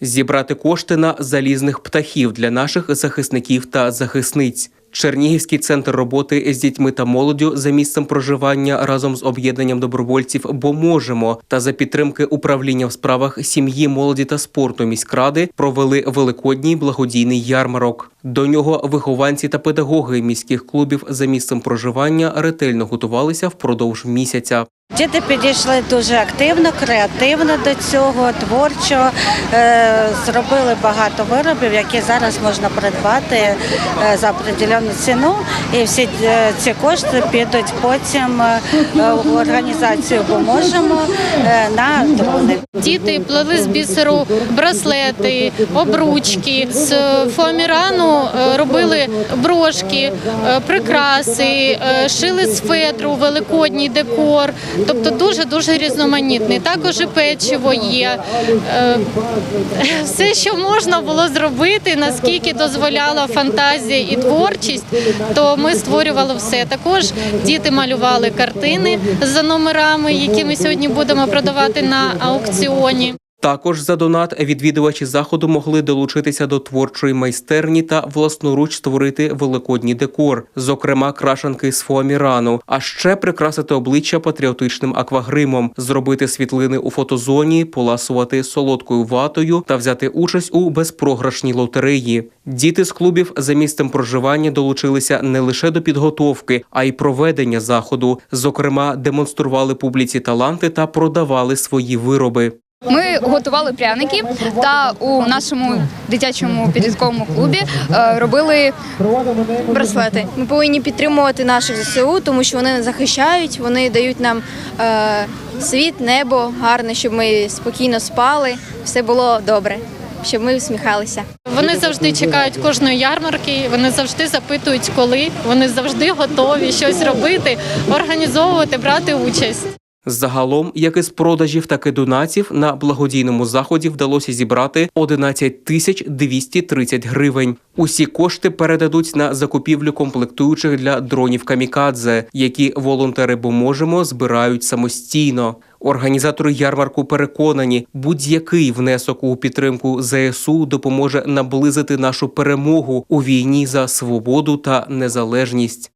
зібрати кошти на залізних птахів для наших захисників та захисниць. Чернігівський центр роботи з дітьми та молоддю за місцем проживання разом з об'єднанням добровольців Бо можемо та за підтримки управління в справах сім'ї, молоді та спорту міськради провели великодній благодійний ярмарок. До нього вихованці та педагоги міських клубів за місцем проживання ретельно готувалися впродовж місяця. Діти підійшли дуже активно, креативно до цього, творчо. Е, Зробили багато виробів, які зараз можна придбати е, за определену ціну. І всі е, ці кошти підуть потім в організацію «Бо можемо» е, на дрони. Діти плели з бісеру браслети, обручки. З фоамірану робили брошки, прикраси, шили з фетру, великодній декор. Тобто дуже дуже різноманітний. Також і печиво є. Е, Все, що можна було зробити, наскільки дозволяла фантазія і творчість, то ми створювали все. Також діти малювали картини за номерами, які ми сьогодні будемо продавати на аукціоні. Також за донат відвідувачі заходу могли долучитися до творчої майстерні та власноруч створити великодній декор, зокрема крашанки з фоамірану, а ще прикрасити обличчя патріотичним аквагримом, зробити світлини у фотозоні, поласувати солодкою ватою та взяти участь у безпрограшній лотереї. Діти з клубів за місцем проживання долучилися не лише до підготовки, а й проведення заходу. Зокрема, демонстрували публіці таланти та продавали свої вироби. Ми готували пряники та у нашому дитячому підлітковому клубі е, робили браслети. Ми повинні підтримувати наших ЗСУ, тому що вони нас захищають, вони дають нам е, світ, небо гарне, щоб ми спокійно спали, все було добре, щоб ми усміхалися. Вони завжди чекають кожної ярмарки. Вони завжди запитують, коли вони завжди готові щось робити, організовувати, брати участь. Загалом, як із продажів, так і донатів, на благодійному заході вдалося зібрати 11 тисяч 230 гривень. Усі кошти передадуть на закупівлю комплектуючих для дронів камікадзе, які волонтери «Бо можемо збирають самостійно. Організатори ярмарку переконані, будь-який внесок у підтримку ЗСУ допоможе наблизити нашу перемогу у війні за свободу та незалежність.